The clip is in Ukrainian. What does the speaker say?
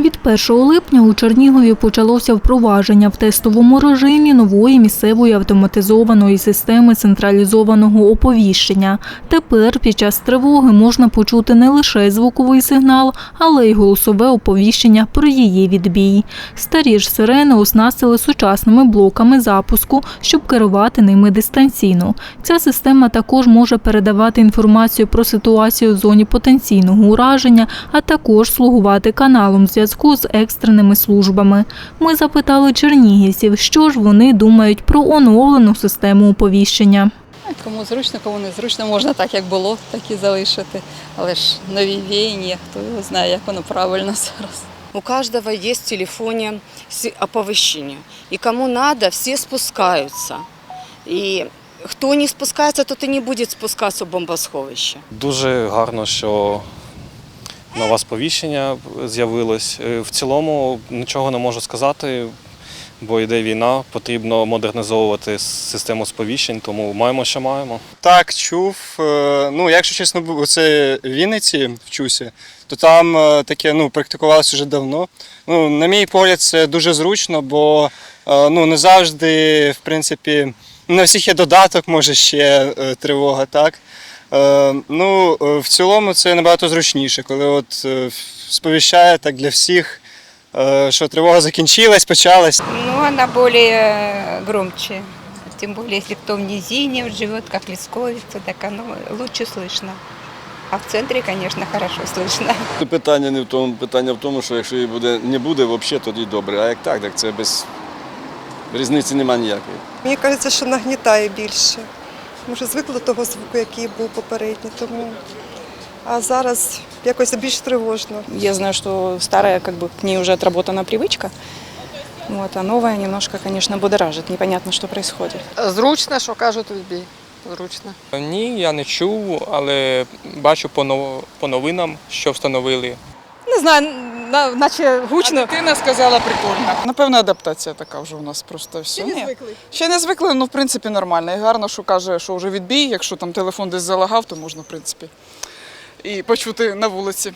1 липня у Чернігові почалося впровадження в тестовому режимі нової місцевої автоматизованої системи централізованого оповіщення. Тепер під час тривоги можна почути не лише звуковий сигнал, але й голосове оповіщення про її відбій. Старі ж сирени оснастили сучасними блоками запуску, щоб керувати ними дистанційно. Ця система також може передавати інформацію про ситуацію в зоні потенційного ураження, а також слугувати каналом зв'язку з екстреними службами. Ми запитали чернігівців, що ж вони думають про оновлену систему оповіщення. Кому зручно, кому не зручно, можна так, як було, так і залишити. Але ж нові веяння, хто його знає, як воно правильно зараз. У каждого есть в телефоне с- оповещение. И кому надо, все спускаются. И кто не спускается, тот и не будет спускаться в бомбосховище. Дуже гарно, що нове сповіщення з'явилось. Е, В цілому нічого не можу сказати, бо йде війна, потрібно модернізовувати систему сповіщень, тому маємо, що маємо. Так, чув. Е, Ну, якщо чесно, був це в Вінниці вчуся, то там е, таке ну, практикувалося вже давно. Ну, на мій погляд, це дуже зручно, бо ну, не завжди, в принципі, на всіх є додаток, може ще тривога, так. Е, Ну, е, в цілому це набагато зручніше, коли от е, сповіщає так для всіх, що тривога закінчилась, почалась. Ну, она более громче. Тем более, если кто в низине вот живет, как Лесковица, так оно лучше слышно. А в центре, конечно, хорошо слышно. Питання не в тому, питання в тому, що якщо її буде, не буде, взагалі тоді добре. А як так, так це без різниці немає ніякої. Мені кажеться, що нагнітає більше. Може, звикла до того звуку, який був попередній, тому. А зараз якось більш тривожно. Я знаю, что старая, как бы, к ней уже отработана привычка. Вот, а новая немножко, конечно, будоражит. Непонятно, что происходит. Зручно, що кажуть відбій. Зручно. Ні, я не чув, але бачу по новинам, що встановили. Не знаю, наче гучно. Дитина сказала прикольно. Напевно, адаптація така вже у нас просто все. Ще не звикли? Ще не звикли, ну в принципі нормально. І гарно, що каже, що вже відбій. Якщо там телефон десь залагав, то можна, в принципі, і почути на вулиці.